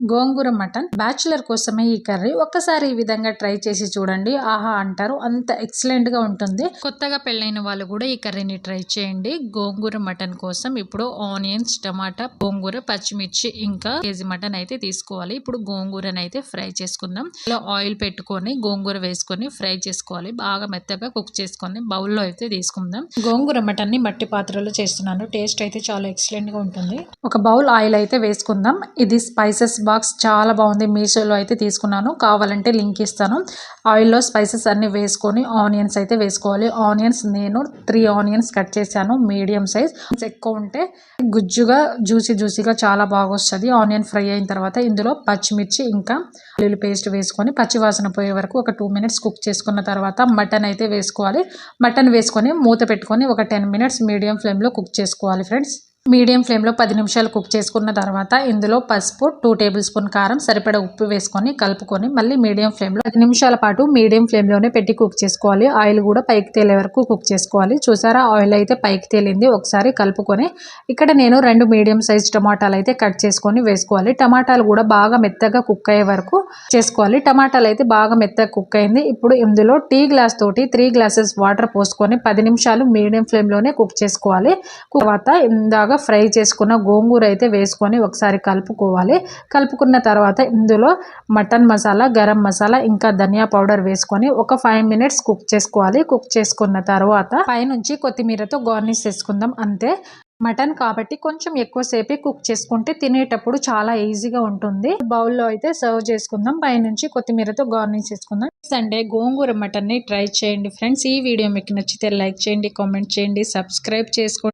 గోంగూర mutton. Bachelor కోసమే ఈ curry. ఒక్కసారి ఈ విధంగా ట్రై చేసి చూడండి. ఆహా అంటారు. అంత ఎక్సలెంట్గా ఉంటుంది. కొత్తగా పెళ్ళైన వాళ్ళు కూడా ఈ కర్రీని ట్రై చేయండి. గోంగూర మటన్ కోసం ఇప్పుడు ఆనియన్స్ టమాటా గోంగూర పచ్చిమిర్చి ఇంకా కేజీ మటన్ అయితే తీసుకోవాలి. ఇప్పుడు గోంగూరని అయితే ఫ్రై చేసుకుందాం. ఇలా ఆయిల్ పెట్టుకొని గోంగూర వేసుకొని ఫ్రై చేసుకోవాలి. బాగా మెత్తగా కుక్ చేసుకొని బౌల్లో అయితే తీసుకుందాం. గోంగూర మటన్ని మట్టి పాత్రలో చేస్తున్నాను. టేస్ట్ అయితే చాలా ఎక్సలెంట్గా ఉంటుంది. ఒక బౌల్ ఆయిల్ అయితే వేసుకుందాం. ఇది స్పైసెస్ బాక్స్ చాలా బాగుంది. మీషోలో అయితే తీసుకున్నాను. కావాలంటే లింక్ ఇస్తాను. ఆయిల్లో స్పైసెస్ అన్ని వేసుకొని ఆనియన్స్ అయితే వేసుకోవాలి. ఆనియన్స్ నేను త్రీ ఆనియన్స్ కట్ చేశాను. Medium size. ఎక్కువ ఉంటే గుజ్జుగా జ్యూసీ జ్యూసీగా చాలా బాగా వస్తుంది. ఆనియన్ ఫ్రై అయిన తర్వాత ఇందులో పచ్చిమిర్చి ఇంకా ఉల్లి పేస్ట్ వేసుకొని పచ్చి వాసన పోయే వరకు ఒక టూ మినిట్స్ కుక్ చేసుకున్న తర్వాత మటన్ అయితే వేసుకోవాలి. మటన్ వేసుకొని మూత పెట్టుకొని ఒక టెన్ మినిట్స్ మీడియం ఫ్లేమ్లో కుక్ చేసుకోవాలి ఫ్రెండ్స్. మీడియం ఫ్లేమ్లో పది నిమిషాలు కుక్ చేసుకున్న తర్వాత ఇందులో పసుపు టూ టేబుల్ స్పూన్ కారం సరిపడా ఉప్పు వేసుకొని కలుపుకొని మళ్ళీ మీడియం ఫ్లేమ్లో పది నిమిషాల పాటు మీడియం ఫ్లేమ్లోనే పెట్టి కుక్ చేసుకోవాలి. ఆయిల్ కూడా పైకి తేలే వరకు కుక్ చేసుకోవాలి. చూసారా? ఆయిల్ అయితే పైకి తేలింది. ఒకసారి కలుపుకొని ఇక్కడ నేను రెండు మీడియం సైజ్ టమాటాలు అయితే కట్ చేసుకొని వేసుకోవాలి. టమాటాలు కూడా బాగా మెత్తగా కుక్ అయ్యే వరకు చేసుకోవాలి. టమాటాలు అయితే బాగా మెత్తగా కుక్ అయింది. ఇప్పుడు ఇందులో టీ గ్లాస్ తోటి త్రీ గ్లాసెస్ వాటర్ పోసుకొని పది నిమిషాలు మీడియం ఫ్లేమ్లోనే కుక్ చేసుకోవాలి. తర్వాత ఇందాక ఫ్రై చేసుకున్న గోంగూర అయితే వేసుకొని ఒకసారి కలుపుకోవాలి. కలుపుకున్న తర్వాత ఇందులో మటన్ మసాలా గరం మసాలా ఇంకా ధనియా పౌడర్ వేసుకొని ఒక ఫైవ్ మినిట్స్ కుక్ చేసుకోవాలి. కుక్ చేసుకున్న తర్వాత పైనుంచి కొత్తిమీరతో గార్నిష్ చేసుకుందాం. అంతే. మటన్ కాబట్టి కొంచెం ఎక్కువసేపే కుక్ చేసుకుంటే తినేటప్పుడు చాలా ఈజీగా ఉంటుంది. బౌల్లో అయితే సర్వ్ చేసుకుందాం. పైనుంచి కొత్తిమీరతో గార్నిష్ చేసుకుందాం. సండే గోంగూర మటన్ని ట్రై చేయండి ఫ్రెండ్స్. ఈ వీడియో మీకు నచ్చితే లైక్ చేయండి కామెంట్ చేయండి సబ్స్క్రైబ్ చేసుకోండి.